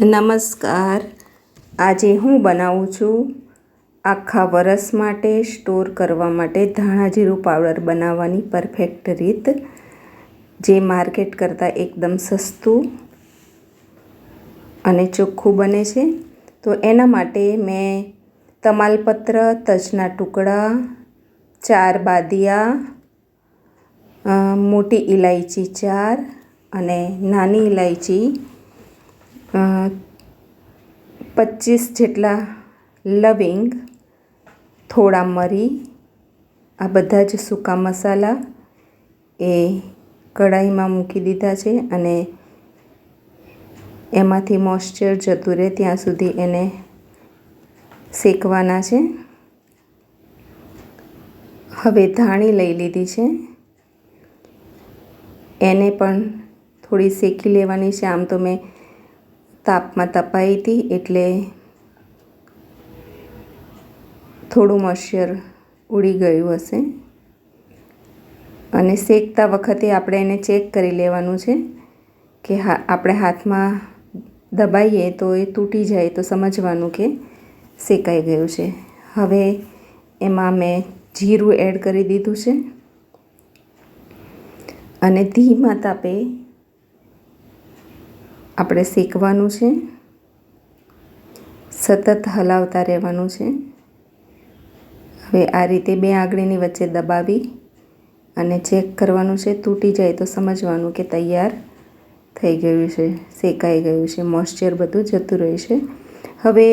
નમસ્કાર. આજે હું બનાવું છું આખા વરસ માટે સ્ટોર કરવા માટે ધાણા જીરું પાવડર બનાવવાની પરફેક્ટ રીત, જે માર્કેટ કરતાં એકદમ સસ્તું અને ચોખ્ખું બને છે. તો એના માટે મેં તમાલપત્ર, તજના ટુકડા, ચાર બાદિયા મોટી ઇલાયચી ચાર અને નાની ઇલાયચી પચીસ જેટલા લવિંગ, થોડા મરી, આ બધા જ સૂકા મસાલા એ કઢાઈમાં મૂકી દીધા છે અને એમાંથી મોઇશ્ચર જતું રહે ત્યાં સુધી એને શેકવાના છે. હવે ધાણી લઈ લીધી છે. એને પણ થોડી શેકી લેવાની છે. આમ તો મેં તાપમાં તપાઈ હતી એટલે થોડું મોઇશ્ચર ઉડી ગયું હશે. અને શેકતા વખતે આપણે એને ચેક કરી લેવાનું છે કે હા, આપણે હાથમાં દબાઈએ તો એ તૂટી જાય તો સમજવાનું કે શેકાઈ ગયું છે. હવે એમાં મેં જીરું એડ કરી દીધું છે. અને ધીમા તાપે આપણે શેકવાનું છે. સતત હલાવતા રહેવાનું છે. હવે આ રીતે બે આંગળીની વચ્ચે દબાવી અને ચેક કરવાનું છે. તૂટી જાય તો સમજવાનું કે તૈયાર થઈ ગયું છે, શેકાઈ ગયું છે મોઇશ્ચર બધું જતું રહ્યું છે. હવે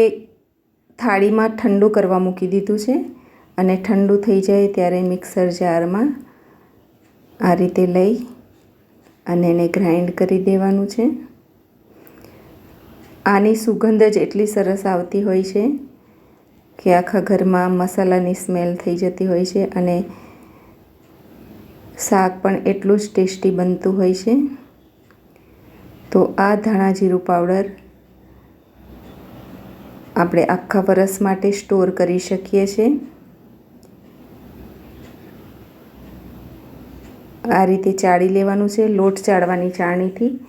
થાળીમાં ઠંડુ કરવા મૂકી દીધું છે અને ઠંડુ થઈ જાય ત્યારે મિક્સર જારમાં આ રીતે લઈ અને એને ગ્રાઇન્ડ કરી દેવાનું છે. આની સુગંધ જ એટલી સરસ આવતી હોય છે કે આખા ઘરમાં મસાલાની સ્મેલ થઈ જતી હોય છે અને શાક પણ એટલું જ ટેસ્ટી બનતું હોય છે. તો આ ધાણા જીરું પાવડર આપણે આખા વરસ માટે સ્ટોર કરી શકીએ છીએ આ રીતે ચાળી લેવાનું છે લોટ ચાળવાની ચાળણીથી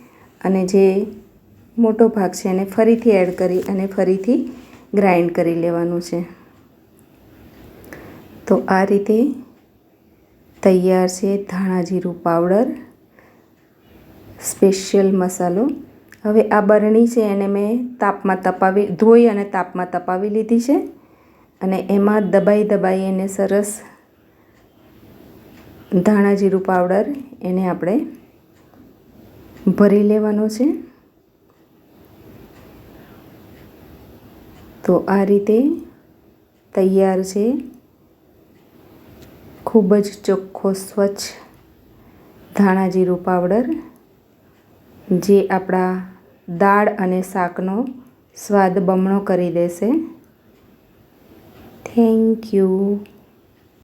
અને જે મોટો ભાગ છે એને ફરીથી એડ કરી અને ફરીથી ગ્રાઇન્ડ કરી લેવાનું છે. તો આ રીતે તૈયાર છે ધાણા જીરું પાવડર સ્પેશિયલ મસાલો. હવે આ બરણી છે એને મેં તાપમાં તપાવી, ધોઈ અને તાપમાં તપાવી લીધી છે. અને એમાં દબાઈ દબાઈ એને સરસ ધાણા જીરું પાવડર એને આપણે ભરી લેવાનો છે. તો આ રીતે તૈયાર છે. ખૂબ જ ચોખ્ખો સ્વચ્છ ધાણા જીરું પાવડર, જે આપણા દાળ અને શાકનો સ્વાદ બમણો કરી દેશે. Thank you